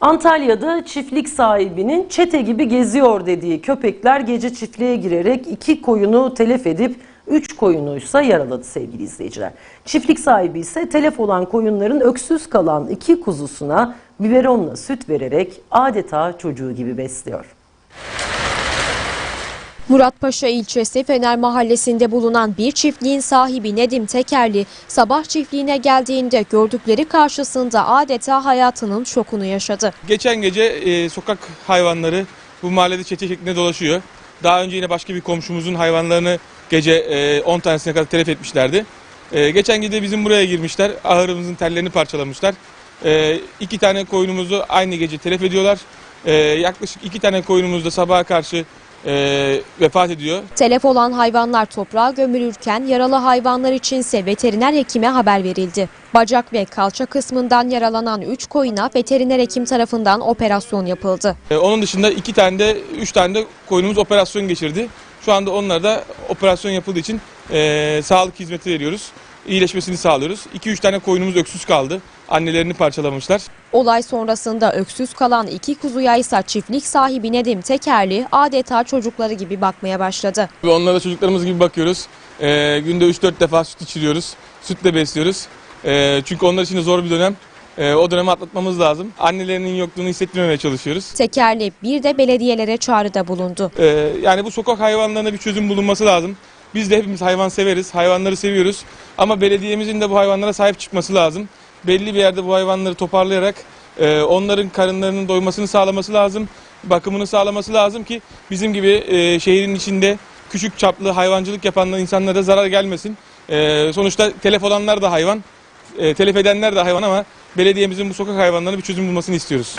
Antalya'da çiftlik sahibinin çete gibi geziyor dediği köpekler gece çiftliğe girerek iki koyunu telef edip üç koyunuysa yaraladı sevgili izleyiciler. Çiftlik sahibi ise telef olan koyunların öksüz kalan iki kuzusuna biberonla süt vererek adeta çocuğu gibi besliyor. Muratpaşa ilçesi Fener Mahallesi'nde bulunan bir çiftliğin sahibi Nedim Tekerli sabah çiftliğine geldiğinde gördükleri karşısında adeta hayatının şokunu yaşadı. Geçen gece e, sokak hayvanları bu mahallede çete şeklinde dolaşıyor. Daha önce yine başka bir komşumuzun hayvanlarını gece e, 10 tanesine kadar telef etmişlerdi. E, geçen gece bizim buraya girmişler. Ahırımızın tellerini parçalamışlar. E, iki tane koyunumuzu aynı gece telef ediyorlar. E, yaklaşık iki tane koyunumuz da sabaha karşı e, vefat ediyor. Telef olan hayvanlar toprağa gömülürken yaralı hayvanlar içinse veteriner hekime haber verildi. Bacak ve kalça kısmından yaralanan 3 koyuna veteriner hekim tarafından operasyon yapıldı. E, onun dışında iki tane de üç tane de koyunumuz operasyon geçirdi. Şu anda onlara da operasyon yapıldığı için e, sağlık hizmeti veriyoruz. İyileşmesini sağlıyoruz. 2-3 tane koyunumuz öksüz kaldı. Annelerini parçalamışlar. Olay sonrasında öksüz kalan iki kuzuya ise çiftlik sahibi Nedim Tekerli adeta çocukları gibi bakmaya başladı. Onlara çocuklarımız gibi bakıyoruz. E, günde 3-4 defa süt içiriyoruz. Sütle besliyoruz. E, çünkü onlar için de zor bir dönem. E, o dönemi atlatmamız lazım. Annelerinin yokluğunu hissettirmemeye çalışıyoruz. Tekerli bir de belediyelere çağrıda bulundu. Ee, yani bu sokak hayvanlarına bir çözüm bulunması lazım. Biz de hepimiz hayvan severiz, hayvanları seviyoruz. Ama belediyemizin de bu hayvanlara sahip çıkması lazım. Belli bir yerde bu hayvanları toparlayarak e, onların karınlarının doymasını sağlaması lazım. Bakımını sağlaması lazım ki bizim gibi e, şehrin içinde küçük çaplı hayvancılık yapan insanlara zarar gelmesin. E, sonuçta telef olanlar da hayvan, e, telef edenler de hayvan ama belediyemizin bu sokak hayvanlarına bir çözüm bulmasını istiyoruz.